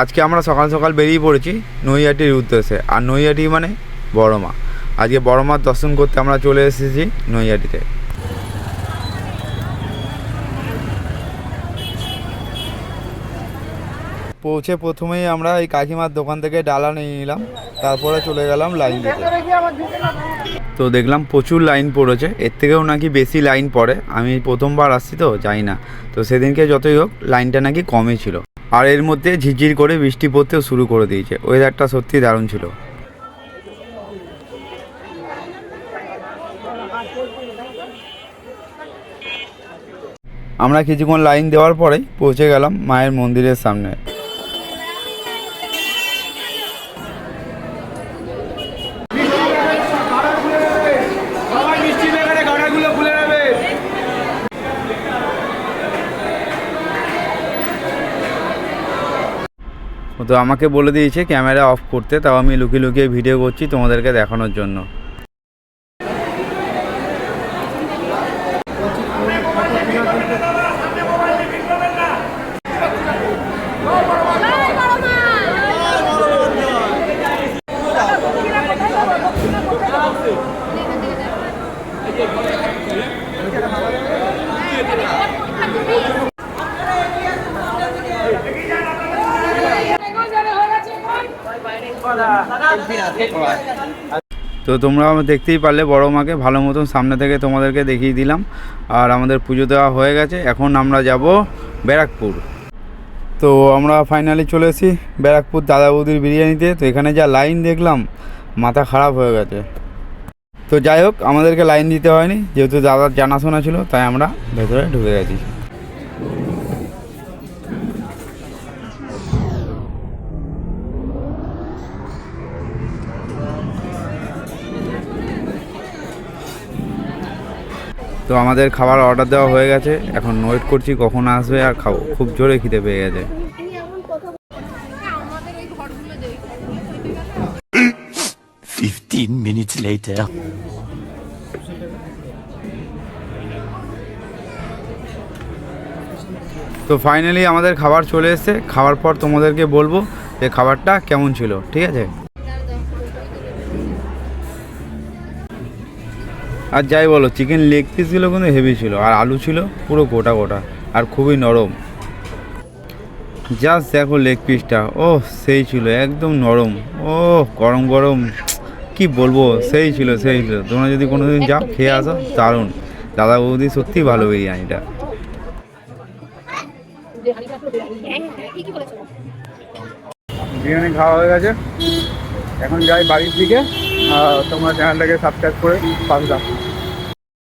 আজকে আমরা সকাল সকাল বেরিয়ে পড়েছি নৈহাটির উদ্দেশ্যে। আর নৈহাটি মানে বড় মা আজকে বড় মার দর্শন করতে আমরা চলে এসেছি নৈহাটিতে। পৌঁছে প্রথমেই আমরা এই কাকিমার দোকান থেকে ডালা নিয়ে নিলাম, তারপরে চলে গেলাম লাইন তো দেখলাম প্রচুর লাইন পড়েছে, এর থেকেও নাকি বেশি লাইন পড়ে। আমি প্রথমবার আসছি তো যাই না। তো সেদিনকে যতই হোক, লাইনটা নাকি কমই ছিল। আর এর মধ্যে ঝিরঝির করে বৃষ্টি পড়তেও শুরু করে দিয়েছে। ওয়েদারটা সত্যি দারুণ ছিল। আমরা কিছুক্ষণ লাইন দেওয়ার পরেই পৌঁছে গেলাম মায়ের মন্দিরের সামনে। তো আমাকে বলে দিয়েছে ক্যামেরা অফ করতে, তাও আমি লুকিয়ে লুকিয়ে ভিডিও করছি তোমাদেরকে দেখানোর জন্য। তো তোমরা দেখতেই পারলে বড় মাকে ভালো মতন সামনে থেকে তোমাদেরকে দেখিয়ে দিলাম। আর আমাদের পুজো দেওয়া হয়ে গেছে। এখন আমরা যাব ব্যারাকপুর। তো আমরা ফাইনালি চলে এসেছি ব্যারাকপুর দাদা বৌদির বিরিয়ানিতে। তো এখানে যা লাইন দেখলাম, মাথা খারাপ হয়ে গেছে। তো যাই হোক, আমাদেরকে লাইন দিতে হয়নি। যেহেতু দাদার জানাশোনা ছিল, তাই আমরা ভেতরে ঢুকে গেছি। তো আমাদের খাবার অর্ডার দেওয়া হয়ে গেছে। এখন ওয়েট করছি কখন আসবে আর খাব। খুব জোরে খিদে পেয়ে গেছে। আমাদের ওই ঘরগুলো দেখ 15 minutes later. তো ফাইনালি আমাদের খাবার চলে এসেছে। খাওয়ার পর তোমাদেরকে বলব যে খাবারটা কেমন ছিল ঠিক আছে? আর যাই বলো চিকেন লেগ পিসগুলো কিন্তু হেভি ছিল, আর আলু ছিল পুরো গোটা গোটা, আর খুবই নরম। জাস্ট দেখো লেগ পিসটা ও সেই ছিল, একদম নরম ও গরম গরম, কি বলব, সেই ছিল সেই ছিল। তোমরা যদি কোনো দিন যাও, খেয়ে আসো, দারুণ। দাদা বৌদি সত্যি ভালো বিরিয়ানিটা। বিরিয়ানি খাওয়া হয়ে গেছে। এখন যাই বাড়ির দিকে তোমরা চ্যানেলটাকে সাবস্ক্রাইব করে পাশে